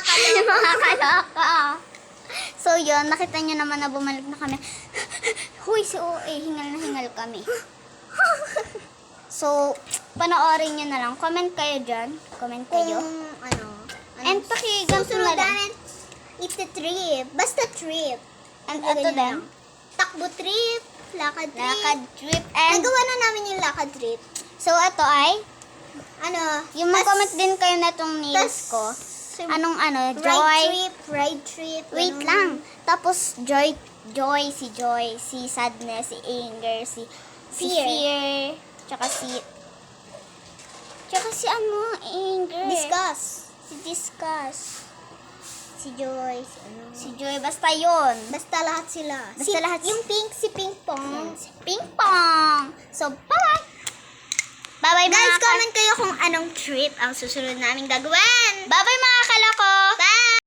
kaloka. mga kaloka. So yun, nakita nyo naman na bumalik na kami. Huy, si OA, hingal na hingal kami. So, panoorin nyo na lang. Comment kayo dyan. Comment Kung kayo. ano. ano And pakiganto na susunod lang. namin, it's a trip. Basta trip. And ito din. lang. Takbo trip, lakad trip. Lakad trip. And, Nagawa na namin yung lakad trip. so ito ay, Ano? yung mag-comment din kayo na itong nails tas- ko. Anong ano, Ride Joy. trip, ride trip. Wait ganun. lang. Tapos, Joy, Joy, si Joy, si Sadness, si Anger, si, si Fear. Fear, tsaka si, tsaka si ano, Anger. Discuss. Si Discuss. Si Joy, si ano. Si Joy, basta yun. Basta lahat sila. Basta si, lahat- Yung pink, si Ping Pong. Si Ping Pong. So, bye-bye. Bye-bye Guys, mga comment kayo kung anong trip ang susunod naming gagawin. Bye-bye